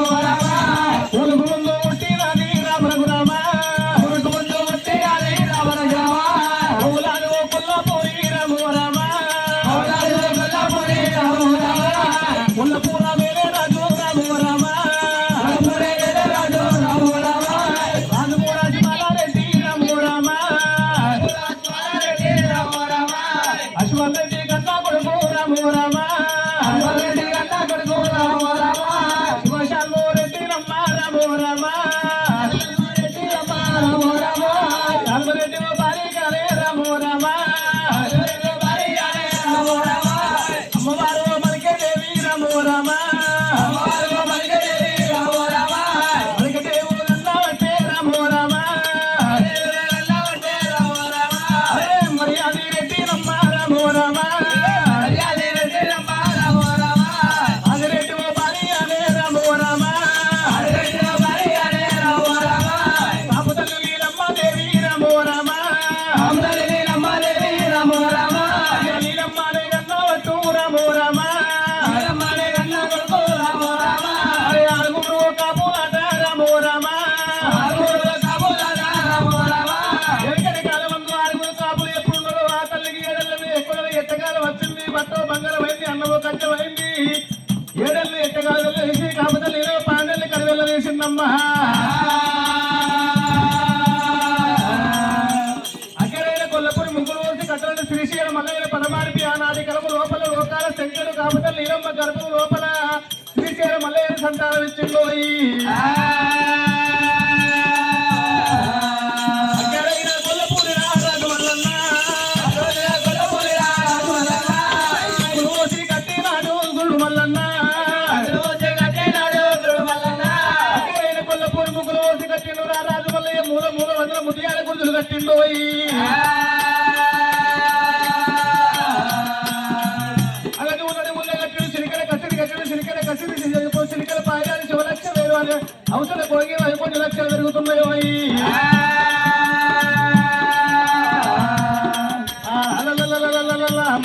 Oh. సంతానం ఇచ్చింది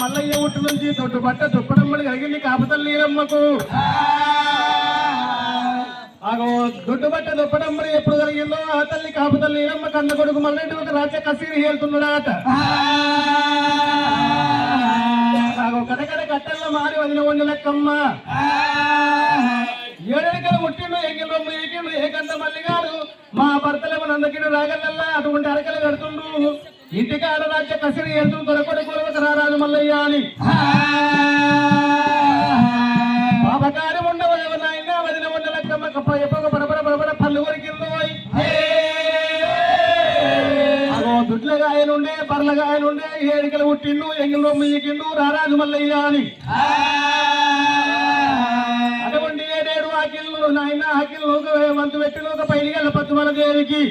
మల్లయ్య ఒట్టు నుంచి తొట్టు బట్ట దుప్పడమ్మడి కలిగింది కాపుతల్లి నీరమ్మకు. ఆగో దొడ్డు బట్ట దుప్పడమ్మడి ఎప్పుడు కలిగిందో? ఆ తల్లి కాపుతల్లి నీరమ్మ కన్న కొడుకు మల్లెడ్డి ఒక రాజ్య కసిరి హేళ్తున్నాడట కడకడ కట్టెల్లో మారి వదిన వండి లెక్కమ్మ. ఏడెకల ముట్టిండు ఎంగిల్ రొమ్ము ఎక్కిండు ఏకంత మా భర్తలు మనందరికీ రాగలల్లా అటువంటి అరకలు కడుతుండు ఇంటికి ఆడరాజ్య కసిరి ఎదురు దొరకటి కూడా రారాజు మల్లయ్య అని. పాపకారం పళ్ళు పర్లగా ఏడికలు పుట్టిండు ఎంగిలో మీకిండు రారాజు మల్లయ్య అని. ఆకిళ్ళు నాయన ఆకిళ్ళు ఒక వంతు పెట్టిన ఒక పైలిగల పద్మల దేవికి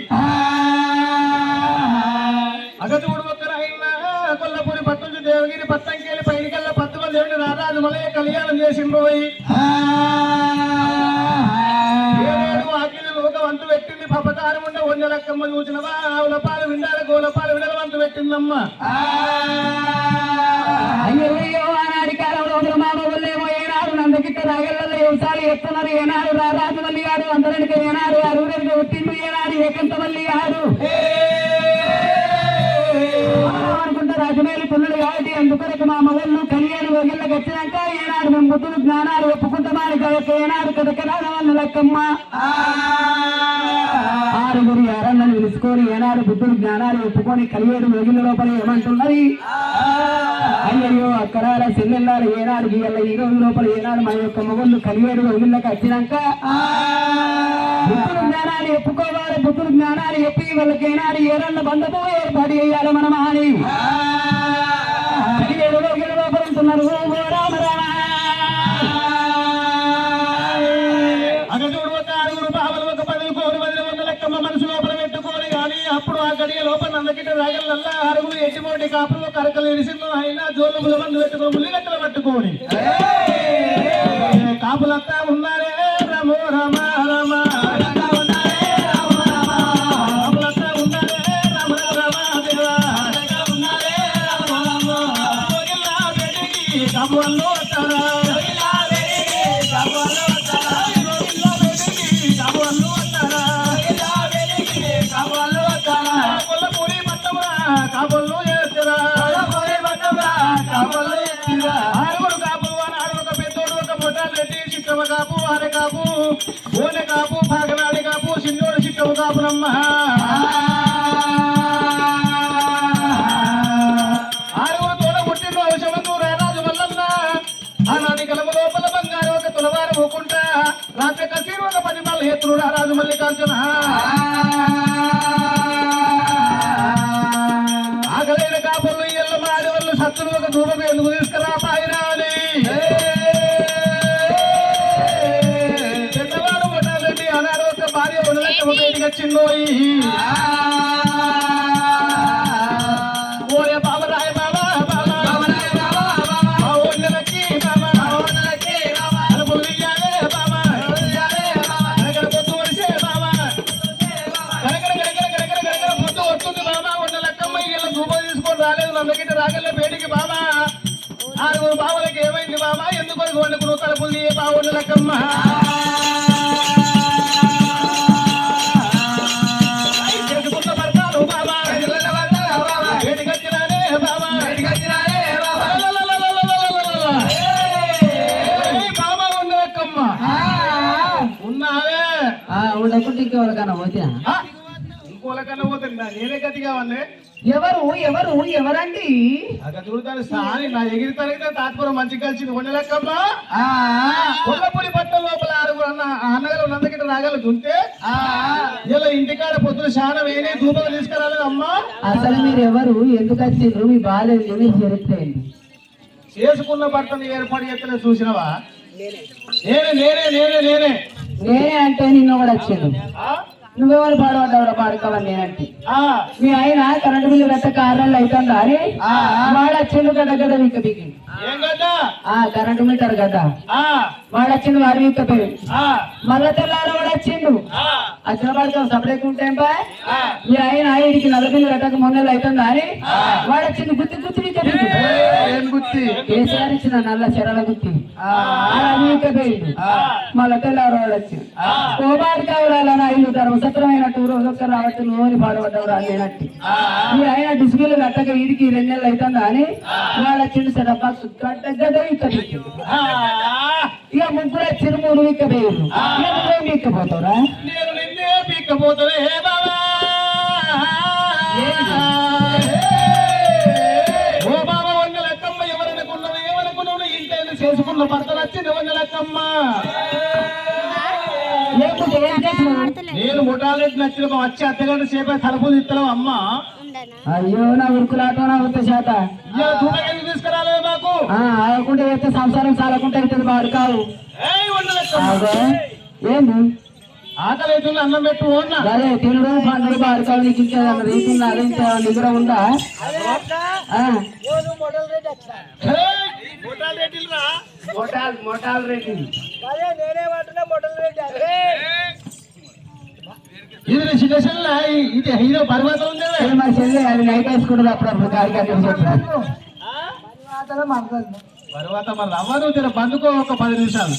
అగతుడు ఒక నాయన కొల్లపూరి పట్టు దేవగిరి పత్తంకేలి పైలిగల్ల పద్మల దేవుని రారాజు మలయ కళ్యాణం చేసి పోయి ఆకిళ్ళు వంతు పెట్టింది పపతారం ఉండే వంద లక్కమ్మ చూసినవా? ఆవుల పాలు విండాల గోల పాలు విండాల వంతు పెట్టిందమ్మ. అయ్యో ఆనాడి కాలంలో ఒకరు మా మొగలేమో ఏనాడు నందకిట్ట రాగలలో ఎత్తున్నారు. ఏనాడు రారాజు గారు అందరికి ఏనాడు అరువురికి ఉట్టిండు ఏనాడు ఏకంత మల్లి గారు. అనుకుంటే రాజమేలు పుల్లుడు కాబట్టి అందుకొరకు మా మొదలు కలియాలు వగిళ్ళకి వచ్చినాక ఏనాడు మేము బుద్ధులు జ్ఞానాలు ఒప్పుకుంటామని కనుక ఏనాడు కదకరాల వల్ల లెక్కమ్మ. ఆరుగురు ఎవరన్నని తెలుసుకొని ఏనాడు బుద్ధులు జ్ఞానాలు ఒప్పుకొని కలిగేడు వగిళ్ళ లోపల ఏమంటున్నది? బాల్యంలో అక్కడాల చెల్లెళ్ళాలి ఏనాడు గీయాల. ఈ రోజు లోపల ఏనాడు మా యొక్క మొగుళ్ళు కలివేరు వదిలికి వచ్చినాక బుద్ధుడు జ్ఞానాన్ని ఒప్పుకోవాలి బుద్ధుడు జ్ఞానాన్ని ఎప్పి వాళ్ళకి ఏనాడు ఏనాళ్ళ బంధపు ఏర్పాటు చేయాలి మనం అని పదిహేడు రోజుల ఒక ఆరుగురు ఒక పది కోరు పది వందల లెక్క మనసు లోపల పెట్టుకోరు కానీ అప్పుడు ఆ గడియ లోపల అందకిట రాగలల్లా అరుగు కట్టి కాపులు కరకలేని ఇడిసిళ్ళు అయినా జోలు బులబందు పెట్టుకో ముల్లి గట్టలు పట్టుకోండి కాపులంతా రాత్రి కసీరు ఒక పది మళ్ళీ ఎత్తుడు రారాజు మల్లికార్జున. ఆకలైన కాపులు ఇళ్ళ మాడి వాళ్ళు సత్తులు ఒక దూరం ఎందుకు తీసుకురాపా. चिन्नोई ఉండకుంటే ఇంకెవరికన్నా పోతే ఇంకోలకన్నా పోతుందా నేనే గతిగా వన్నే ఎవరు ఎవరు ఎవరండి? అక్కడ చూడతాను సాని నా ఎగిరి తరగితే తాత్పురం మంచి కలిసింది. ఉండలేకమ్మా కొల్లపూడి పట్టణ లోపల ఆరుగురు అన్న ఆ అన్నగారు నందకిట రాగలు దుంతే ఇలా ఇంటికాడ పొద్దున శానం వేనే ధూపం తీసుకురాలేదు అమ్మా? అసలు మీరు ఎవరు ఎందుకు వచ్చిండ్రు? మీ ఏంటి మీ చరిత్ర చేసుకున్న భర్తను ఏర్పాటు చేస్తలే చూసినవా? నేనే నేనే నేనే నేనే. నేనే అంటే నిన్న కూడా వచ్చింది నువ్వెవరు పాడబడ్డావు పాడుకోవాలి నేనంటే. మీ ఆయన కరెంటు బిల్లు పెద్ద కారణాలు అవుతుందా అని వాడచ్చిండు కదా కదా వీక ఆ కరెంటు మీటర్ కదా వాడచ్చిండు వాడు వీకపోయి మళ్ళా తెల్లారు వచ్చిండు అచ్చిన పడతాం సపరేట్ ఉంటాయి బా. మీ ఆయన ఆయనకి నల్ల బిల్లు పెట్టక మొన్న అవుతుంది అని వాడచ్చిండు గుత్తి గుత్తి గుత్తి? ఇచ్చిన నల్ల చెరల గుత్తి? అలా మళ్ళా తెల్లారు వాడు ఓ బాడు కావాలి ఐదు ధర్మ నక్షత్రమైన టూర్ ఒక్కొక్కరు రావచ్చు నువ్వు పాడవడం రాలేనట్టి మీ ఆయన డిస్కీలు కట్టక వీధికి రెండు నెలలు అవుతాం కానీ వాడు వచ్చిండు సెటప్ప ఇక ముగ్గురు చిరుమూరు మూడు వీక్కపోయారు నువ్వేం వీక్కపోతావురా వీక్కపోతావు ఏ చేసుకున్న భర్తలు వచ్చి నివన్నలక్కమ్మా నేను ముఠాలెట్ నచ్చిన వచ్చి అత్తగారు సేపే తలుపు తిత్తలేవు అమ్మ. అయ్యో నా ఉరుకులాట నా ఉత్త చేత. తీసుకురాలే మాకు. అయితే సంసారం సాగకుండా అయితే వాడు కావు ఏంది? ఆకలి అన్నం పెట్టు అరే తినడం పండుగ బాడుకోవాలి నీకు ఇంకేది అన్నది ఉందా? మోటాల్ మోటాల్ రేటు ఇది నీ సిటేషన్ ఇది హీరో పర్వతం ఉందే? మా చెల్లి అది నైట్ వేసుకుంటుంది అప్పుడప్పుడు గాడికి తర్వాత మరి రవ్వను తిన బందుకో ఒక పది నిమిషాలు.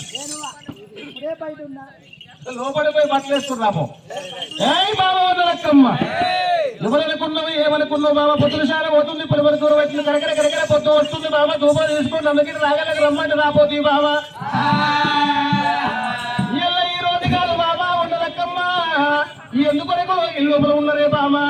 లోపడిపోయి బట్టలు వేసుకున్నాము ఏయ్ బాబా వదలక్కమ్మ. ఎవరనుకున్నావు ఏమనుకున్నావు బాబా? పొద్దున పోతుంది ఇప్పుడు వరకు వచ్చింది కరకర కరకర పొద్దు వస్తుంది బాబా. దూపం తీసుకుని అందుకే రాగలకు రమ్మంటే రాపోతుంది బాబా. ఇళ్ళ ఈ రోజు కాదు బాబా ఉండదక్కమ్మ ఈ ఎందుకొరకు ఈ లోపల ఉన్నారే బామా?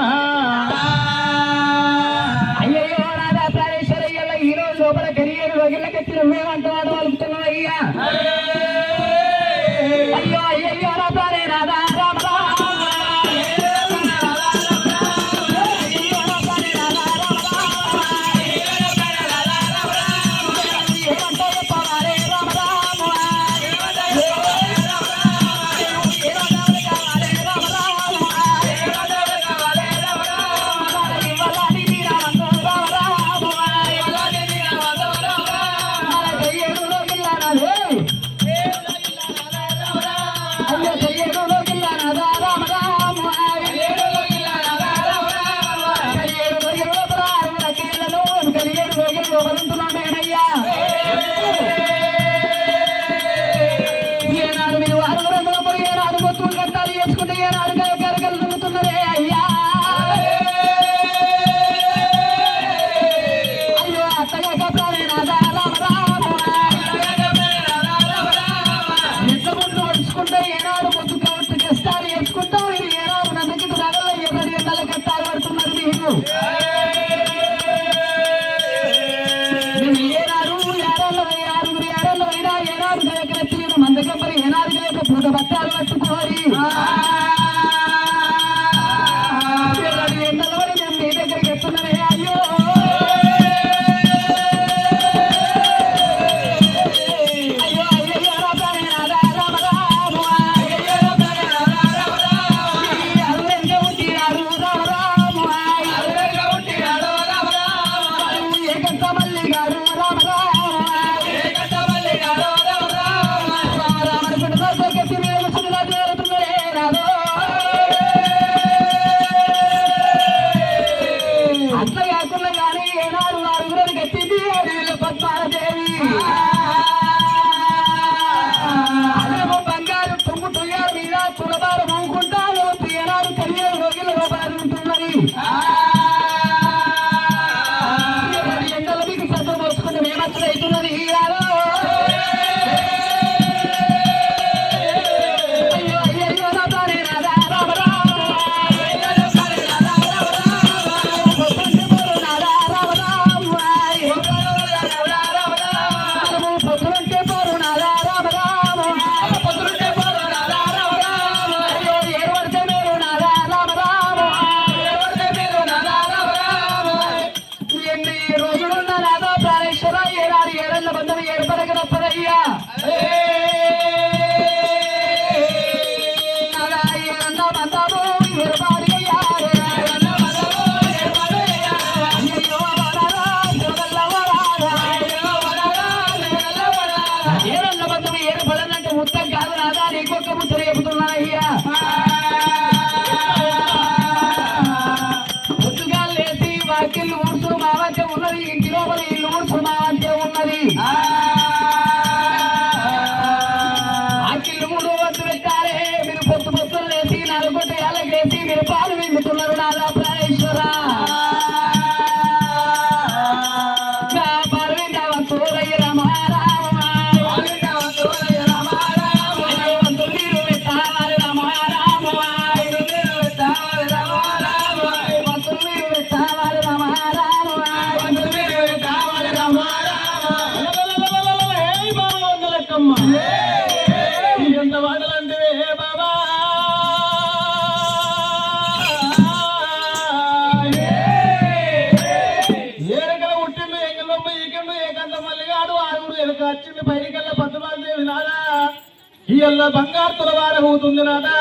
ఇయ్యల్ల బంగారు తులవార అవుతుంది నాదా.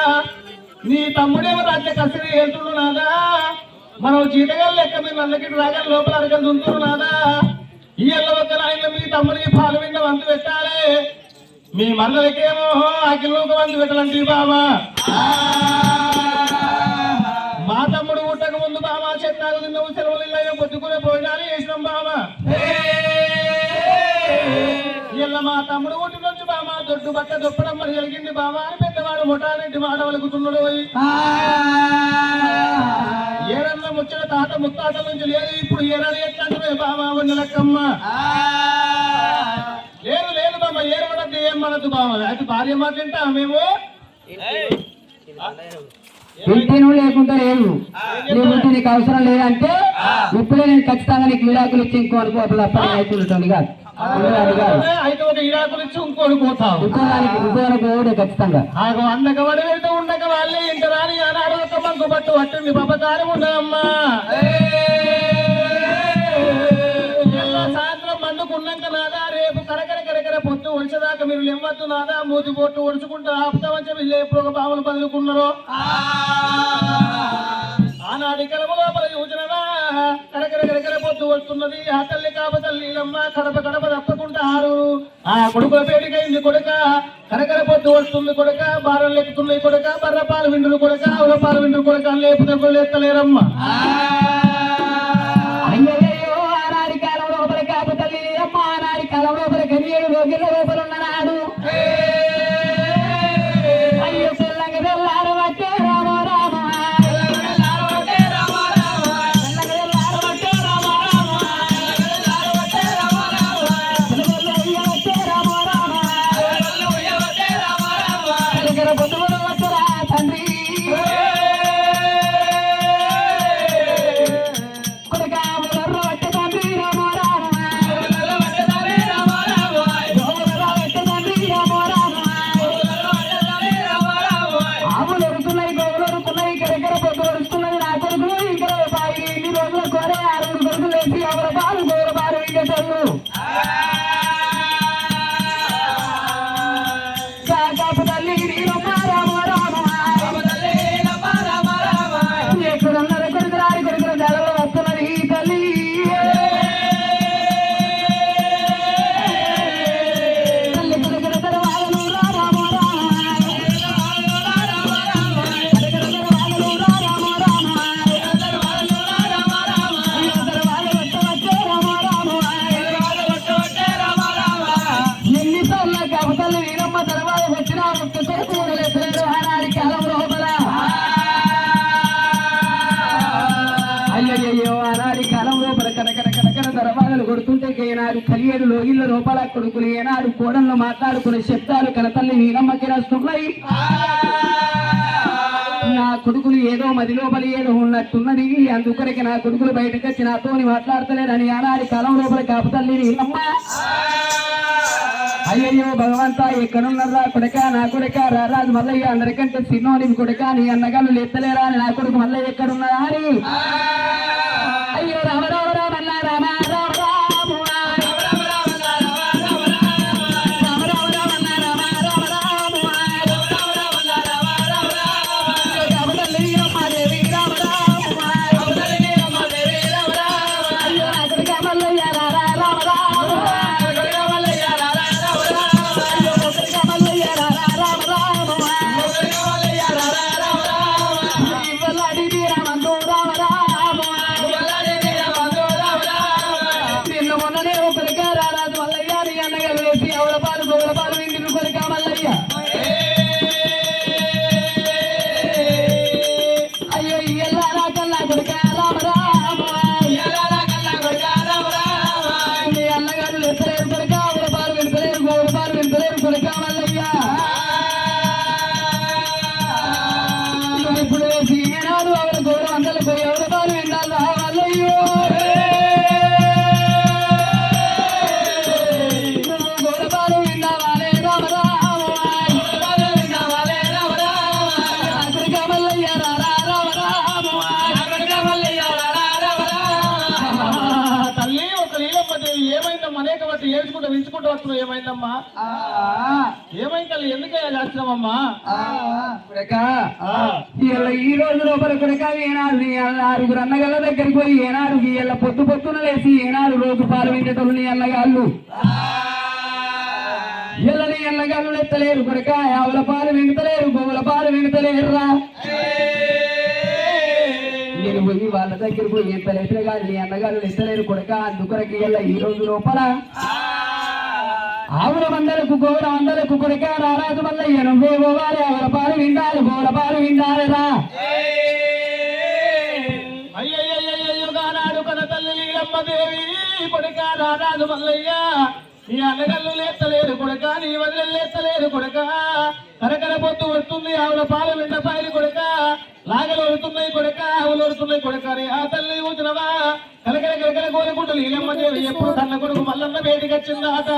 నీ తమ్ముడేమో రాజ్య కసిరి వెళ్తుండు నాదా. మనం జీతగాలు లెక్క మీరు నల్లకి రాగాలి లోపల అరగలు దుంతురు నాదా. ఇయ్యల్ల ఒక నాయన మీ తమ్ముడికి పాలు విన్న వంతు పెట్టాలి. మీ మల్లలకేమో అఖిలోక వంతు పెట్టాలంటే బాబా మా తమ్ముడు పుట్టక ముందు బాబా చెట్టాలు తిన్నావు సెలవులు ఇళ్ళ పొద్దుకునే భోజనాలు చేసినాం బాబా ఇలా మా తమ్ముడు పుట్టిన నుంచి బాబా దొడ్డు బట్ట దొప్పడం మరి జరిగింది బాబా అని పెద్దవాడు ముఠానెట్టి మాట వలుకుతున్నాడు పోయి. ఏడన్న ముచ్చట తాత ముత్తాతల నుంచి లేదు. ఇప్పుడు ఏడాది ఎట్లా అంటున్నాయి బాబా ఉన్న లెక్కమ్మ. లేదు లేదు బాబా ఏడవడద్దు ఏం మనద్దు బాబా అది భార్య మాట తింటా మేము? ఇంటిను లేకుండా లేదు నీ ఉంటే నీకు అవసరం లేదంటే ఇప్పుడే నేను ఖచ్చితంగా నీకు విడాకులు ఇచ్చి ఇంకో అనుకో అప్పుడు అప్పుడు అవుతుంటుంది కాదు ఖచ్చితంగా. అందక ఉండక వాళ్ళే ఇంత రాని ఆనాడు ఒక మంకు పట్టు పట్టింది. పపకారం ఉండదమ్మా ఉంచదాక మీరు లెమ్మద్దు నాదా మూతి పొట్టు ఉడుచుకుంటూ ఆపుతామని చెప్పి ఎప్పుడు ఒక బావులు బదులుకున్నారో ఆనాటి కలమ లోపల యోజనగా కరకర పొద్దు వస్తున్నది. ఆ తల్లి కాప తల్లి లమ్మ కడప కడప తప్పకుండా ఆరు. ఆ కొడుకుల పేటికైంది కొడుక. కరకర పొద్దు వస్తుంది కొడుక. బారం లెక్కుతున్నాయి కొడుక. బర్ర పాలు విండులు కొడుక. ఆవుల పాలు విండులు కొడుక. లేపుతే లేస్తలేరమ్మ అయ్యయ్యో ఆనాడి లోపల కాప అమ్మ నాడి కాలం లోపల కనియేడు రోజుల లోపల You. కలియేడు లోగిళ్ళ రూపాల కొడుకులు ఏనాడు కోడళ్ళు మాట్లాడుకునే శబ్దాలు కనతల్లి నీలమ్మకి రాస్తున్నాయి నా కొడుకులు ఏదో మది లోపల ఏదో ఉన్నట్టున్నది. అందుకొరికి నా కొడుకులు బయటకు వచ్చి నాతోని మాట్లాడతలేరని ఏనాడి కాలం లోపల కాపుతల్లి నీలమ్మ అయ్యయ్యో భగవంతా ఎక్కడున్నారా? కొడక నా కొడక రారాజు మల్లయ్య అందరికంటే సిన్నోని కొడక నీ అన్నగాళ్ళు లేత్తలేరా అని నా కొడుకు మల్లయ్య ఎక్కడున్నారా అని. బట్టి ఏడ్చుకుంటూ వించుకుంటూ వస్తున్నావు. ఏమైందమ్మా? ఏమైంది తల్లి ఎందుకయ్యా చేస్తున్నామమ్మా ఈ రోజు లోపల కొడక ఏనాడు ఆరుగురు అన్నగాళ్ళ దగ్గరికి పోయి ఏనాడు ఇలా పొద్దు పొద్దున లేసి ఏనాడు రోజు పాలు వింటేటోళ్ళు నీ అన్నగాళ్ళు ఇలా నీ అన్నగాళ్ళు ఎత్తలేరు కొడక ఆవుల పాలు వింటలేరు గోవుల పాలు వింటలేరురా. నేను పోయి వాళ్ళ దగ్గర పోయి ఎంత లేపిన కానీ నీ అన్నగారు ఇస్తలేరు కొడక. అందుకొరకి వెళ్ళ ఈ రోజు లోపల ఆవుల మందలకు గోడ మందలకు కొడక రారాజు మల్లయ్య ఎనభై పోవాలి ఆవుల పాలు విండాలి గోడ పాలు విండాలిరా అయ్యయ్యయ్యయ్యో గానాడు కన తల్లి నీలమ్మ దేవి కొడుక రారాజు మల్లయ్య. నీ అన్నగల్లు లేస్తలేరు కొడక నీ వదిలి లేత్తలేరు కొడక. కరకర పొత్తు వస్తుంది ఆవుల పాలు వెంట పాయలు కొడక. లాగలు ఒడుతున్నాయి కొడక ఆవులు వడుతున్నాయి కొడక. అని ఆ తల్లి ఊచినవా కలకల కలకల కోరుకుంటూ నీలమ్మ దేవి ఎప్పుడు కన్న కొడుకు మల్లన్న బయటికి వచ్చిందాట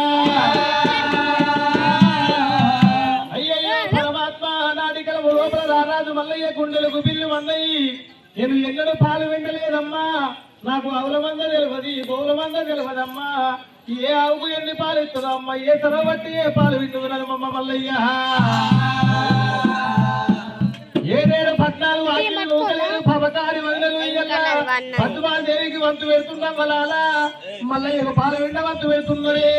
అయ్యయ్యో పరమాత్మ నాటికల లోపల రారాజు మల్లయ్య గుండెలకు బిల్లు మన్నయ్యి నేను ఎన్నడూ పాలు వెంటలేదమ్మా. నాకు ఆవుల మంద తెలియదు గోవుల మంద తెలియదమ్మా ఏ ఆవుకు ఎన్ని పాలు ఇస్తుందో అమ్మ ఏ తర బట్టి ఏ పాలు ఇస్తుందమ్మా మల్లయ్య. ఏడేడు పద్మాల దేవికి వంతు పెడుతున్నాం వలాల మల్లయ్య పాలు వెంట వంతు పెడుతున్నరే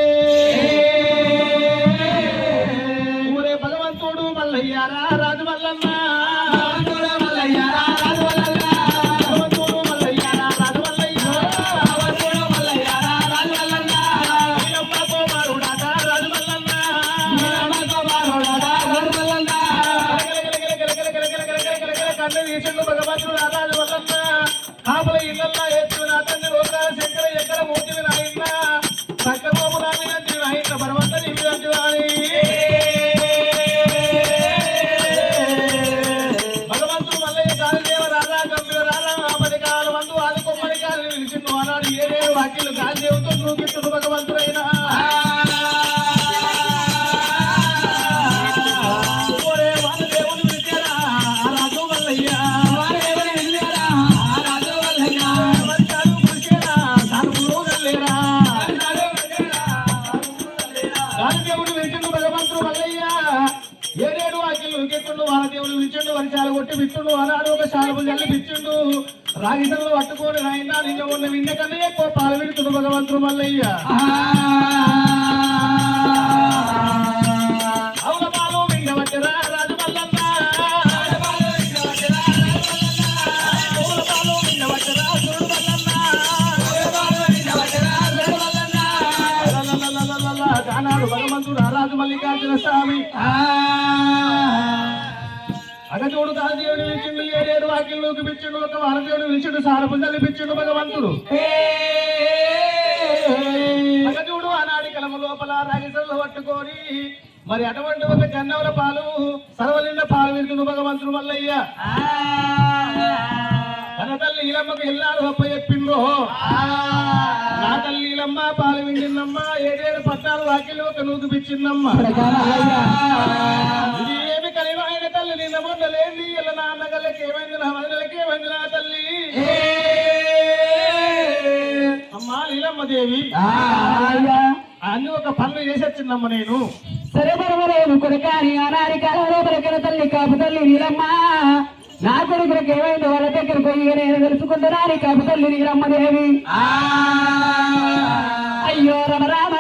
కొట్టి విత్తుండు ఆనాడు ఒక శాలపు జల్లి పిచ్చుండు రాగితలు పట్టుకొని రాయినా నిన్న ఉన్న విన్న కన్నా ఎక్కువ పాలు విడుతుడు భగవంతుడు మల్లయ్య అవుల పాలు రాజు మల్లన్న అవుల పాలు వింగవచ్చరా చూడు మల్లన్న లలలలలలల, భగవంతుడు రాజు మల్లికార్జున స్వామి అగచూడు కాదేవుడు పిలిచిండు ఏడేడు వాకిల్లోకి పిచ్చిండు ఒక వారదేవుడు పిలిచిండు సారపుంజల్ని పిచ్చిండు భగవంతుడు. లోపల రాగిసలు పట్టుకొని మరి అటువంటి ఒక జన్నవల పాలు సర్వలిండ పాలు విడుతున్న భగవంతుడు మల్లయ్య. తన తల్లి ఈలమ్మకు ఎల్లాడు గొప్ప చెప్పిండ్రు. నా తల్లి ఈలమ్మ పాలు విండిందమ్మ ఏడేడు పట్టాలు వాకిలు ఒక నూకు పిచ్చిందమ్మ. కలిమైన తల్లి నిన్న మొన్న లేని ఇలా నాన్నగల్లకి ఏమైంది? నా వదినలకి ఏమైంది నా తల్లి? అమ్మా నీలమ్మ దేవి. అన్ని ఒక పనులు చేసొచ్చిందమ్మ నేను. సరే పరమలేదు కొడుక నీ అనాది కాలంలో బ్రతికిన తల్లి కాపు తల్లి నీలమ్మ. నా కొడుకులకు ఏమైందో వాళ్ళ దగ్గర పోయి నేను తెలుసుకుంటున్నా. నీ కాపు తల్లి నీలమ్మ దేవి. అయ్యో రామ రామ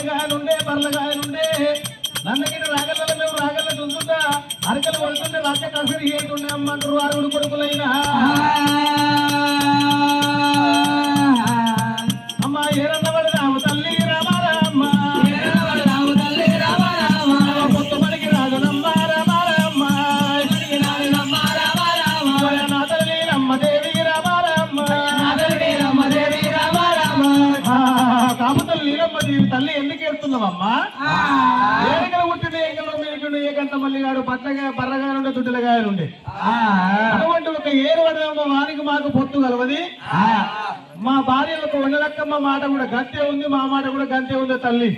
బిచ్చగాయలుండే పర్లగాయలుండే నన్నగిరి రాగలలో మేము రాగల చూస్తుంటా. అరకలు పడుతుంటే రాక కసరి ఏటుండే అమ్మంటారు అరుగుడు కొడుకులైనా. బట్టగా బర్రగా ఉండే గారు ఉండే అటువంటి ఒక ఏరు పడదామో వానికి మాకు పొత్తు కలవది. మా భార్యలకు ఉండలక్కమ్మ మాట కూడా గంతే ఉంది మా మాట కూడా గంతే ఉంది తల్లి.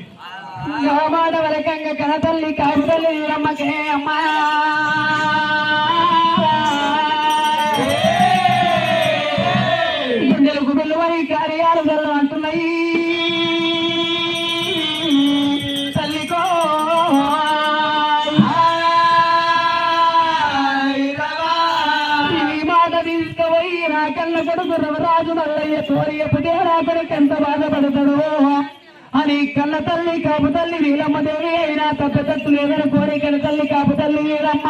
మాట వరకంగా కన తల్లి అమ్మకే అమ్మా. అని కళ్ళ తల్లి కాపు తల్లి వీలమ్మ దేవి అయినా తప్ప తట్టు లేదని కోరికల తల్లి కాపు తల్లి వీరమ్మ.